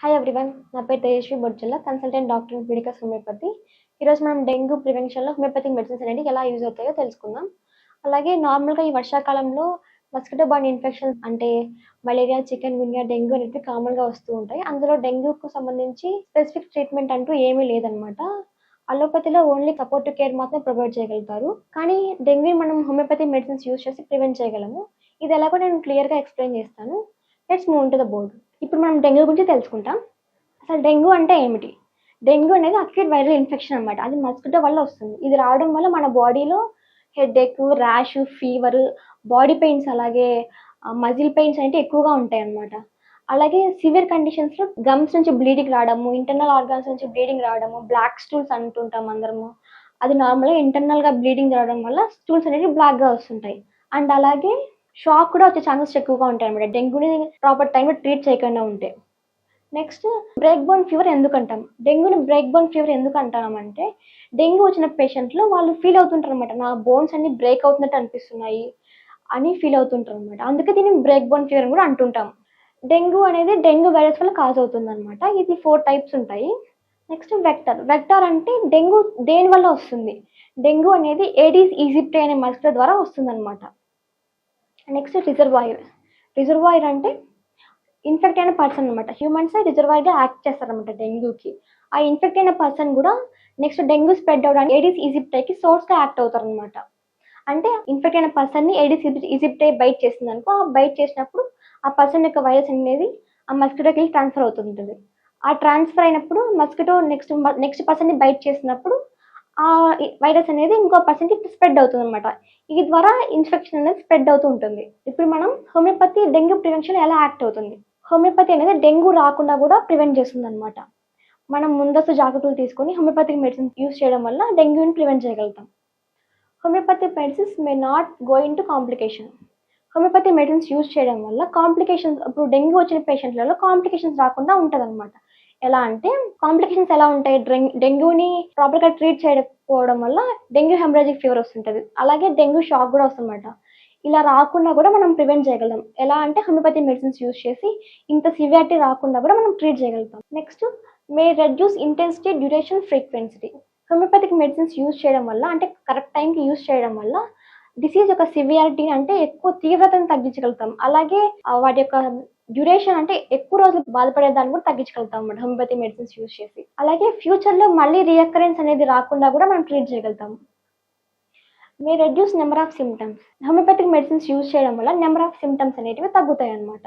Hi everyone నా పేరు Tejaswi Bodjalla consultant doctor in medicals homeopathy ఈరోజు మనం డెంగ్యూ ప్రివెన్షన్లో హోమియోపతిక్ మెడిసిన్స్ అనేవి ఎలా యూజ్ అవుతాయో తెలుసుకుందాం. అలాగే నార్మల్గా ఈ వర్షాకాలంలో మస్కిటో బాన్ ఇన్ఫెక్షన్ అంటే మలేరియా చికెన్ గున్యా డెంగ్యూ అనేవి కామన్గా వస్తూ ఉంటాయి. అందులో డెంగ్యూకు సంబంధించి స్పెసిఫిక్ ట్రీట్మెంట్ అంటూ ఏమీ లేదనమాట అలోపతిలో ఓన్లీ సపోర్టివ్ కేర్ మాత్రం ప్రొవైడ్ చేయగలుగుతారు. కానీ డెంగ్యూ మనం హోమియోపతి మెడిసిన్స్ యూజ్ చేసి ప్రివెంట్ చేయగలము. ఇది ఎలాగో నేను క్లియర్గా ఎక్స్ప్లెయిన్ చేస్తాను. Let's move to the board ఇప్పుడు మనం డెంగ్యూ గురించి తెలుసుకుంటాం. అసలు డెంగ్యూ అంటే ఏమిటి? డెంగ్యూ అనేది అక్యూట్ వైరల్ ఇన్ఫెక్షన్ అనమాట అది మస్కిటో వల్ల వస్తుంది. ఇది రావడం వల్ల మన బాడీలో headache rash fever body pains అలాగే మజిల్ పెయిన్స్ అంటే ఎక్కువగా ఉంటాయి అన్నమాట. అలాగే సివియర్ కండిషన్స్లో గమ్స్ నుంచి బ్లీడింగ్ రావడము ఇంటర్నల్ ఆర్గాన్స్ నుంచి బ్లీడింగ్ రావడము బ్లాక్ స్టూల్స్ అంటుంటాం అందరము. అది నార్మల్గా ఇంటర్నల్గా బ్లీడింగ్ రావడం వల్ల స్టూల్స్ అనేవి బ్లాక్గా వస్తుంటాయి. అండ్ అలాగే షాక్ కూడా వచ్చే ఛాన్సెస్ ఎక్కువగా ఉంటాయి అనమాట డెంగ్యూని ప్రాపర్ టైంలో ట్రీట్ చేయకుండా ఉంటే. నెక్స్ట్ బ్రేక్ బోన్ ఫీవర్ ఎందుకు అంటాం డెంగ్యూని బ్రేక్ బోన్ ఫీవర్ ఎందుకు అంటామంటే డెంగ్యూ వచ్చిన పేషెంట్లో వాళ్ళు ఫీల్ అవుతుంటారు అనమాట నా బోన్స్ అన్ని బ్రేక్ అవుతున్నట్టు అనిపిస్తున్నాయి అని ఫీల్ అవుతుంటారు అనమాట అందుకే దీన్ని బ్రేక్ బోన్ ఫీవర్ కూడా అంటుంటాం. డెంగ్యూ అనేది డెంగ్యూ వైరస్ వల్ల కాజ్ అవుతుంది అనమాట ఇది ఫోర్ టైప్స్ ఉంటాయి. నెక్స్ట్ వెక్టర్ వెక్టర్ అంటే డెంగ్యూ దేని వల్ల వస్తుంది? డెంగ్యూ అనేది ఏడీస్ ఈజిప్ట్ అనే మస్కిటో ద్వారా వస్తుంది అనమాట నెక్స్ట్ రిజర్వాయర్ రిజర్వాయర్ అంటే ఇన్ఫెక్ట్ అయిన పర్సన్ అనమాట హ్యూమన్స్ రిజర్వాయర్గా యాక్ట్ చేస్తారనమాట డెంగ్యూకి. ఆ ఇన్ఫెక్ట్ అయిన పర్సన్ కూడా నెక్స్ట్ డెంగ్యూ స్ప్రెడ్ అవడానికి ఎడిస్ ఈజిప్టైకి సోర్స్గా యాక్ట్ అవుతారనమాట అంటే ఇన్ఫెక్ట్ అయిన పర్సన్ని ఎడిస్ ఈజిప్టై బైట్ చేసింది అనుకో ఆ బైట్ చేసినప్పుడు ఆ పర్సన్ యొక్క వైరస్ అనేది ఆ మస్కిటోకి వెళ్ళి ట్రాన్స్ఫర్ అవుతుంటుంది. ఆ ట్రాన్స్ఫర్ అయినప్పుడు మస్కిటో నెక్స్ట్ నెక్స్ట్ పర్సన్ని బైట్ చేసినప్పుడు ఆ వైరస్ అనేది ఇంకో పర్సన్కి స్ప్రెడ్ అవుతుంది అనమాట ఈ ద్వారా ఇన్ఫెక్షన్ అనేది స్ప్రెడ్ అవుతూ ఉంటుంది. ఇప్పుడు మనం హోమియోపతి డెంగ్యూ ప్రివెన్షన్ ఎలా యాక్ట్ అవుతుంది? హోమియోపతి అనేది డెంగ్యూ రాకుండా కూడా ప్రివెంట్ చేస్తుంది అనమాట మనం ముందస్తు జాగ్రత్తలు తీసుకొని హోమియోపతిక్ మెడిసిన్స్ యూస్ చేయడం వల్ల డెంగ్యూని ప్రివెంట్ చేయగలుగుతాం. Homeopathy medicines may not go into complication homeopathy medicines use చేయడం వల్ల కాంప్లికేషన్స్ ఇప్పుడు డెంగ్యూ వచ్చిన పేషెంట్లలో కాంప్లికేషన్స్ రాకుండా ఉంటుంది అనమాట ఎలా అంటే కాంప్లికేషన్స్ ఎలా ఉంటాయి? డెంగ్యూని ప్రాపర్గా ట్రీట్ చేయకపోవడం వల్ల డెంగ్యూ హెమరాజిక్ ఫీవర్ వస్తుంటుంది. అలాగే డెంగ్యూ షాక్ కూడా వస్తుందన్నమాట. ఇలా రాకుండా కూడా మనం ప్రివెంట్ చేయగలం. ఎలా అంటే హోమియోపతి మెడిసిన్స్ యూస్ చేసి ఇంత సివియారిటీ రాకుండా కూడా మనం ట్రీట్ చేయగలుగుతాం. Next may reduce intensity duration frequency homeopathic medicines use చేయడం వల్ల అంటే కరెక్ట్ టైంకి యూజ్ చేయడం వల్ల డిసీజ్ యొక్క సివియారిటీ అంటే ఎక్కువ తీవ్రతను తగ్గించగలుగుతాం. అలాగే వాటి యొక్క డ్యూరేషన్ అంటే ఎక్కువ రోజులు బాధపడే దాన్ని కూడా తగ్గించగలుగుతాం అన్నమాట హోమియోపతి మెడిసిన్స్ యూజ్ చేసి. అలాగే ఫ్యూచర్లో మళ్ళీ రియకరెన్స్ అనేది రాకుండా కూడా మనం ట్రీట్ చేయగలుగుతాం. May reduce number of symptoms homeopathic medicines use చేయడం వల్ల నెంబర్ ఆఫ్ సిమ్టమ్స్ అనేటివి తగ్గుతాయి అనమాట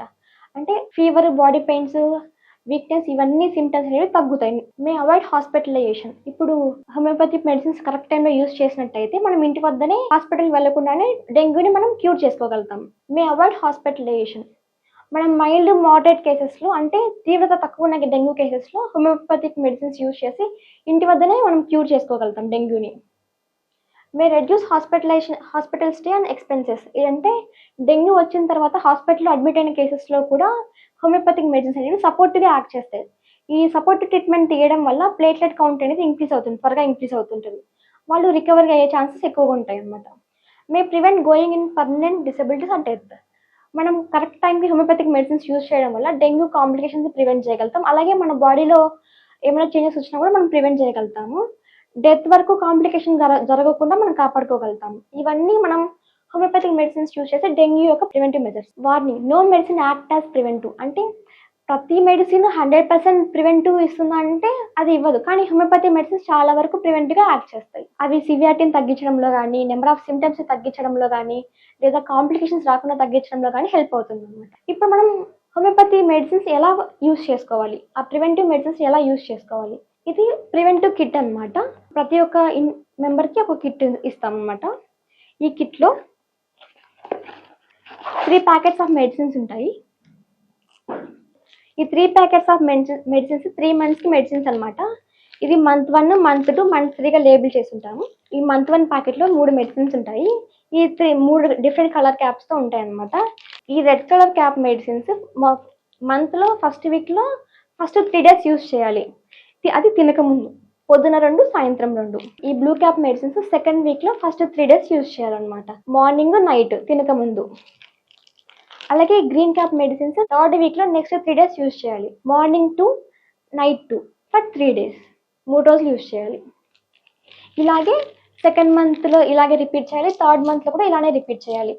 అంటే ఫీవర్ బాడీ పెయిన్స్ వీక్నెస్ ఇవన్నీ సిమ్టమ్స్ అనేవి తగ్గుతాయి. May avoid hospitalisation. ఇప్పుడు హోమియోపతి మెడిసిన్స్ కరెక్ట్ టైంలో యూజ్ చేసినట్టయితే మనం ఇంటి వద్దనే హాస్పిటల్ వెళ్ళకుండానే డెంగ్యూని మనం క్యూర్ చేసుకోగలుగుతాం. May avoid hospitalisation. మనం మైల్డ్ మోడరేట్ కేసెస్లో అంటే తీవ్రత తక్కువ ఉన్న డెంగ్యూ కేసెస్లో హోమియోపతిక్ మెడిసిన్స్ యూజ్ చేసి ఇంటి వద్దనే మనం క్యూర్ చేసుకోగలుగుతాం డెంగ్యూని may reduce hospitalisation hospital stay and expenses ఇదంటే డెంగ్యూ వచ్చిన తర్వాత హాస్పిటల్లో అడ్మిట్ అయిన కేసెస్లో కూడా హోమియోపతిక్ మెడిసిన్స్ అనేవి సపోర్ట్గా యాక్ట్ చేస్తాయి. ఈ సపోర్ట్ ట్రీట్మెంట్ తీయడం వల్ల ప్లేట్లెట్ కౌంట్ అనేది ఇంక్రీస్ అవుతుంది త్వరగా ఇంక్రీస్ అవుతుంటుంది. వాళ్ళు రికవరీ అయ్యే ఛాన్సెస్ ఎక్కువగా ఉంటాయి అన్నమాట may prevent going in permanent disabilities and death మనం కరెక్ట్ టైంకి హోమియోపతిక్ మెడిసిన్స్ యూజ్ చేయడం వల్ల డెంగ్యూ కాంప్లికేషన్స్ ప్రివెంట్ చేయగలుగుతాం. అలాగే మన బాడీలో ఏమైనా చేంజెస్ వచ్చినా కూడా మనం ప్రివెంట్ చేయగలుగుతాము. డెత్ వరకు కాంప్లికేషన్ జరగకుండా మనం కాపాడుకోగలుగుతాం ఇవన్నీ మనం హోమియోపతిక్ మెడిసిన్స్ యూజ్ చేస్తే డెంగ్యూ యొక్క preventive measures warning no medicine act as preventive అంటే ప్రతి మెడిసిన్ హండ్రెడ్ పర్సెంట్ ప్రివెంటివ్ ఇస్తుందా అంటే అది ఇవ్వదు. కానీ హోమియోపతి మెడిసిన్స్ చాలా వరకు ప్రివెంటివ్గా యాక్ట్ చేస్తాయి. అవి సివియారిటీని తగ్గించడంలో కానీ నెంబర్ ఆఫ్ సిమ్టమ్స్ తగ్గించడంలో కానీ లేదా కాంప్లికేషన్స్ రాకుండా తగ్గించడంలో కానీ హెల్ప్ అవుతుంది అనమాట ఇప్పుడు మనం హోమియోపతి మెడిసిన్స్ ఎలా యూజ్ చేసుకోవాలి? ఆ ప్రివెంటివ్ మెడిసిన్స్ ఎలా యూజ్ చేసుకోవాలి? ఇది ప్రివెంటివ్ కిట్ అనమాట ప్రతి ఒక్క ఇన్ మెంబర్కి ఒక కిట్ ఇస్తాం అనమాట ఈ కిట్లో త్రీ ప్యాకెట్స్ ఆఫ్ మెడిసిన్స్ ఉంటాయి. ఈ three packets of medicine medicines three మంత్స్కి మెడిసిన్స్ అనమాట ఇది month one month two month త్రీగా label చేసి ఉంటాము ఈ మంత్ వన్ ప్యాకెట్లో మూడు మెడిసిన్స్ ఉంటాయి. ఈ త్రీ మూడు డిఫరెంట్ కలర్ క్యాప్స్తో ఉంటాయి అనమాట ఈ రెడ్ కలర్ క్యాప్ మెడిసిన్స్ మంత్లో ఫస్ట్ వీక్లో ఫస్ట్ త్రీ డేస్ యూస్ చేయాలి. అది తినకముందు పొద్దున రెండు సాయంత్రం రెండు. ఈ బ్లూ క్యాప్ మెడిసిన్స్ సెకండ్ వీక్లో ఫస్ట్ త్రీ డేస్ యూజ్ చేయాలన్నమాట. మార్నింగ్ నైట్ తినకముందు అలాగే గ్రీన్ క్యాప్ మెడిసిన్స్ థర్డ్ వీక్లో నెక్స్ట్ త్రీ డేస్ యూస్ చేయాలి. Morning two night two for three days మూడు రోజులు యూస్ చేయాలి. ఇలాగే సెకండ్ మంత్లో ఇలాగే రిపీట్ చేయాలి. థర్డ్ మంత్లో కూడా ఇలానే రిపీట్ చేయాలి.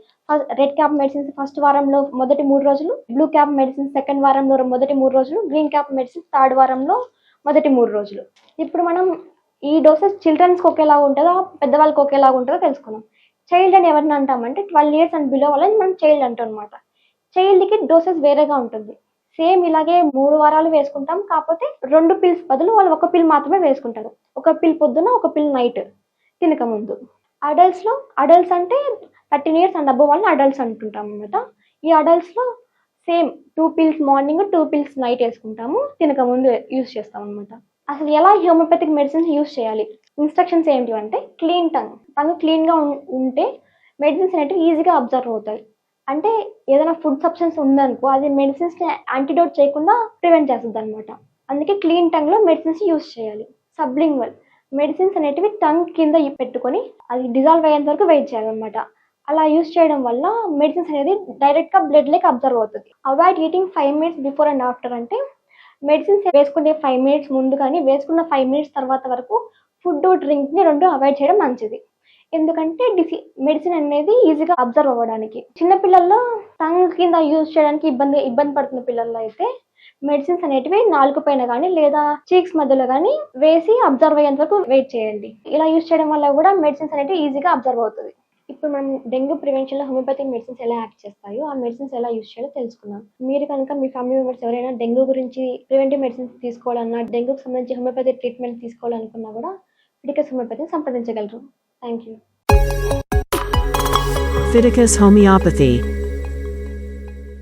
రెడ్ క్యాప్ మెడిసిన్స్ ఫస్ట్ వారంలో మొదటి మూడు రోజులు బ్లూ క్యాప్ మెడిసిన్స్ సెకండ్ వారంలో మొదటి మూడు రోజులు గ్రీన్ క్యాప్ మెడిసిన్స్ థర్డ్ వారంలో మొదటి మూడు రోజులు. ఇప్పుడు మనం ఈ డోసెస్ చిల్డ్రన్స్కి ఒకేలా ఉంటుందో పెద్దవాళ్ళకి ఒకేలా ఉంటుందో తెలుసుకుందాం. చైల్డ్ అని ఎవరిని అంటామంటే ట్వెల్వ్ ఇయర్స్ అండ్ బిలో వాళ్ళని మనం చైల్డ్ అంటాం అనమాట చైల్డ్కి డోసెస్ వేరేగా ఉంటుంది. సేమ్ ఇలాగే మూడు వారాలు వేసుకుంటాం. కాకపోతే రెండు పిల్స్ బదులు వాళ్ళు ఒక పిల్ మాత్రమే వేసుకుంటారు. ఒక పిల్ పొద్దున ఒక పిల్ నైట్ తినక ముందు. అడల్ట్స్లో అడల్ట్స్ అంటే థర్టీన్ ఇయర్స్ అండ్ అబ్బో వాళ్ళని అడల్ట్స్ అంటుంటాం అనమాట ఈ అడల్ట్స్లో same two pills morning two pills night వేసుకుంటాము. తినక ముందు యూస్ చేస్తాం అనమాట అసలు ఎలా హోమియోపతిక్ మెడిసిన్స్ యూస్ చేయాలి? ఇన్స్ట్రక్షన్స్ ఏంటి అంటే క్లీన్ టంగ్ టంగ్ క్లీన్గా ఉంటే మెడిసిన్స్ అనేవి ఈజీగా అబ్జర్వ్ అవుతాయి. అంటే ఏదైనా ఫుడ్ సబ్స్టెన్స్ ఉందనుకో అది మెడిసిన్స్ని యాంటీడోట్ చేయకుండా ప్రివెంట్ చేస్తుంది అనమాట అందుకే క్లీన్ టంగ్లో మెడిసిన్స్ యూస్ చేయాలి. సబ్లింగ్వల్ మెడిసిన్స్ అనేటివి టంగ్ కింద పెట్టుకొని అది డిజాల్వ్ అయ్యేంత వరకు వెయిట్ చేయాలన్నమాట. అలా యూస్ చేయడం వల్ల మెడిసిన్స్ అనేది డైరెక్ట్గా బ్లడ్ లేక అబ్జర్వ్ అవుతుంది. Avoid eating five minutes before and after అంటే మెడిసిన్స్ వేసుకునే ఫైవ్ మినిట్స్ ముందు కానీ వేసుకున్న ఫైవ్ మినిట్స్ తర్వాత వరకు ఫుడ్ డ్రింక్ని రెండు అవాయిడ్ చేయడం మంచిది. ఎందుకంటే డిసి మెడిసిన్ అనేది ఈజీగా అబ్జర్వ్ అవ్వడానికి. చిన్న పిల్లల్లో టంగ్ కింద యూజ్ చేయడానికి ఇబ్బంది ఇబ్బంది పడుతున్న పిల్లల్లో అయితే మెడిసిన్స్ అనేటివి నాలుగు పైన కానీ లేదా చీక్స్ మధ్యలో కానీ వేసి అబ్జర్వ్ అయ్యేంత వరకు వెయిట్ చేయండి. ఇలా యూజ్ చేయడం వల్ల కూడా మెడిసిన్స్ అనేవి ఈజీగా అబ్జర్వ్ అవుతుంది. ఇప్పుడు మనం డెంగ్యూ ప్రివెన్షన్లో హోమియోపతిక్ మెడిసిన్స్ ఎలా యాక్ట్ చేస్తాయో ఆ మెడిసిన్స్ ఎలా యూజ్ చేయాలో తెలుసుకున్నాం మీరు కనుక మీ ఫ్యామిలీ మెంబర్స్ ఎవరైనా డెంగ్యూ గురించి ప్రివెంటివ్ మెడిసిన్స్ తీసుకోవాలన్నా డెంగ్యూకి సంబంధించి హోమియోపతి ట్రీట్మెంట్ తీసుకోవాలనుకున్నా కూడా ఫిడికస్ హోమియోపతిని సంప్రదించగలరు. Thank you. Fiticus Homeopathy